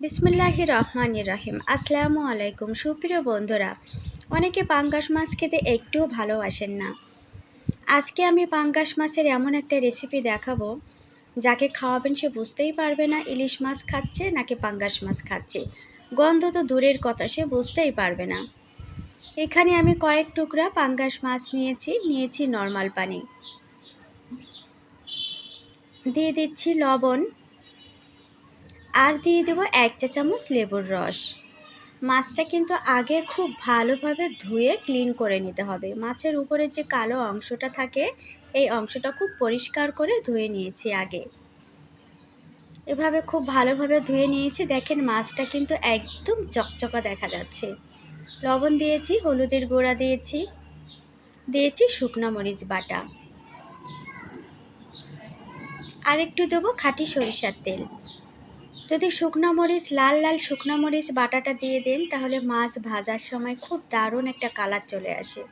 বিসমুল্লাহ রহমান রহিম। আসসালামু আলাইকুম। সুপ্রিয় বন্ধুরা, অনেকে পাঙ্গাস মাছ খেতে একটুও ভালোবাসেন না। আজকে আমি পাঙ্গাস মাছের এমন একটা রেসিপি দেখাবো, যাকে খাওয়াবেন সে বুঝতেই পারবে না ইলিশ মাছ খাচ্ছে নাকি পাঙ্গাস মাছ খাচ্ছে। গন্ধ তো দূরের কথা, সে বুঝতেই পারবে না। এখানে আমি কয়েক টুকরা পাঙ্গাস মাছ নিয়েছি নিয়েছি নর্মাল পানি। দিয়ে দিচ্ছি লবণ আর দিয়ে দেবো এক চা চামচ লেবুর রস। মাছটা কিন্তু আগে খুব ভালোভাবে ধুয়ে ক্লিন করে নিতে হবে। মাছের উপরে যে কালো অংশটা থাকে, এই অংশটা খুব পরিষ্কার করে ধুয়ে নিয়েছি আগে। এভাবে খুব ভালোভাবে ধুয়ে নিয়েছি। দেখেন মাছটা কিন্তু একদম চকচকা দেখা যাচ্ছে। লবণ দিয়েছি, হলুদের গুঁড়া দিয়েছি দিয়েছি শুকনো মরিচ বাটা। আর একটু দেবো খাঁটি সরিষার তেল। যদি শুকনো মরিচ, লাল লাল শুকনো মরিচ বাটাটা দিয়ে দেন, তাহলে মাছ ভাজার সময় খুব দারুণ একটা কালার চলে আসে।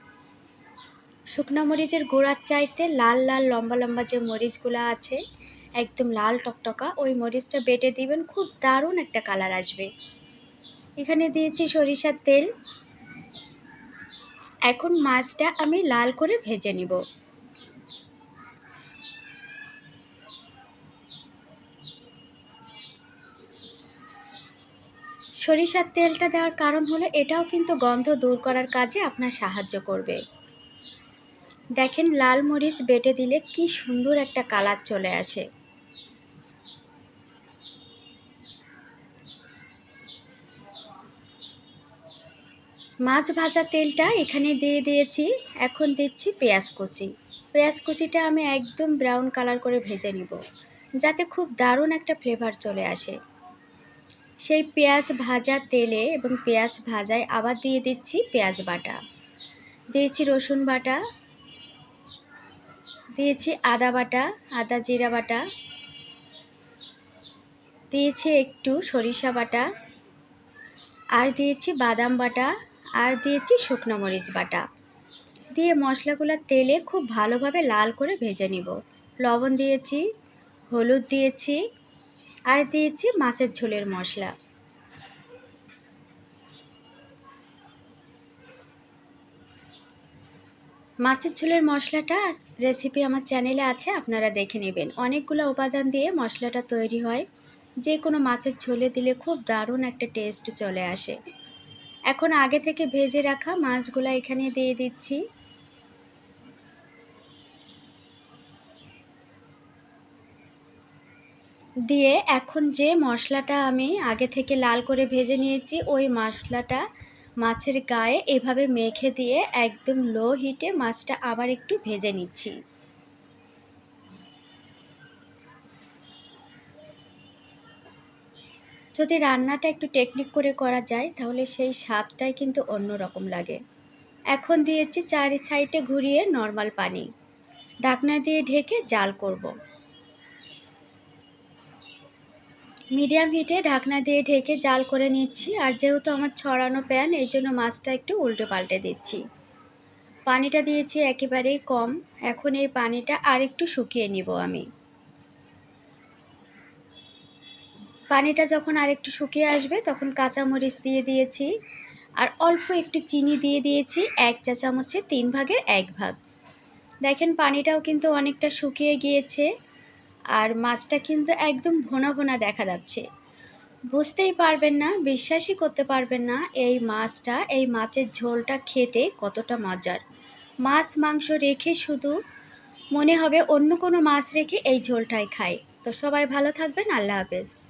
শুকনো মরিচের গোড়ার চাইতে লাল লাল লম্বা লম্বা যে মরিচগুলো আছে, একদম লাল টকটকা, ওই মরিচটা বেটে দিবেন, খুব দারুণ একটা কালার আসবে। এখানে দিয়েছি সরিষার তেল। এখন মাছটা আমি লাল করে ভেজে নিব। সরিষার তেলটা দেওয়ার কারণ হলো এটাও কিন্তু গন্ধ দূর করার কাজে আপনার সাহায্য করবে। দেখেন লাল মরিচ বেটে দিলে কি সুন্দর একটা কালার চলে আসে। মাছ ভাজা তেলটা এখানে দিয়ে দিয়েছি, এখন দিচ্ছি পেঁয়াজ কুচি। পেঁয়াজ কুচিটা আমি একদম ব্রাউন কালার করে ভেজে নিব, যাতে খুব দারুণ একটা ফ্লেভার চলে আসে। সেই পেঁয়াজ ভাজা তেলে এবং পেঁয়াজ ভাজায় আবার দিয়ে দিচ্ছি পেঁয়াজ বাটা। দিয়েছি রসুন বাটা। দিয়েছি আদা বাটা, আদা জিরা বাটা। দিয়েছি একটু সরিষা বাটা। আর দিয়েছি বাদাম বাটা। আর দিয়েছি শুকনো মরিচ বাটা। দিয়ে মশলাগুলো তেলে খুব ভালোভাবে লাল করে ভেজে নিব। লবণ দিয়েছি, হলুদ দিয়েছি। আর দিয়েছি মাছের ঝোলের মশলা। মাছের ঝোলের মশলাটা রেসিপি আমার চ্যানেলে আছে, আপনারা দেখে নেবেন। অনেকগুলো উপাদান দিয়ে মশলাটা তৈরি হয়। যে কোনো মাছের ঝোলে দিলে খুব দারুণ একটা টেস্ট চলে আসে। এখন আগে থেকে ভেজে রাখা মাছগুলো এখানে দিয়ে দিচ্ছি। দিয়ে এখন যে মশলাটা আমি আগে থেকে লাল করে ভেজে নিয়েছি, ওই মশলাটা মাছের গায়ে এভাবে মেখে দিয়ে একদম লো হিটে মাছটা আবার একটু ভেজে নিচ্ছি। যদি রান্নাটা একটু টেকনিক করে করা যায়, তাহলে সেই স্বাদটাই কিন্তু অন্য রকম লাগে। এখন দিয়েছি চারি সাইডে ঘুরিয়ে নর্মাল পানি। ঢাকনা দিয়ে ঢেকে জাল করব। মিডিয়াম হিটে ঢাকনা দিয়ে ঢেকে জাল করে নিচ্ছি আর যেহেতু আমার ছড়ানো প্যান, এই জন্য মাছটা একটু উল্টে পাল্টে দিচ্ছি। পানিটা দিয়েছি একেবারেই কম। এখন এই পানিটা আর একটু শুকিয়ে নিব আমি। পানিটা যখন আর একটু শুকিয়ে আসবে, তখন কাঁচামরিচ দিয়ে দিয়েছি আর অল্প একটু চিনি দিয়ে দিয়েছি, এক চা চামচে, তিন ভাগের এক ভাগ। দেখেন, পানিটাও কিন্তু অনেকটা শুকিয়ে গিয়েছে। আর মাছটা কিন্তু একদম ভোনা ভোনা দেখা যাচ্ছে। বুঝতেই পারবেন না, বিশ্বাসই করতে পারবেন না এই মাছটা, এই মাছের ঝোলটা খেতে কতটা মজার। মাছ মাংস রেখে শুধু মনে হবে অন্য কোনো মাছ রেখে এই ঝোলটাই খায়। তো সবাই ভালো থাকবেন, আল্লাহ হাফেজ।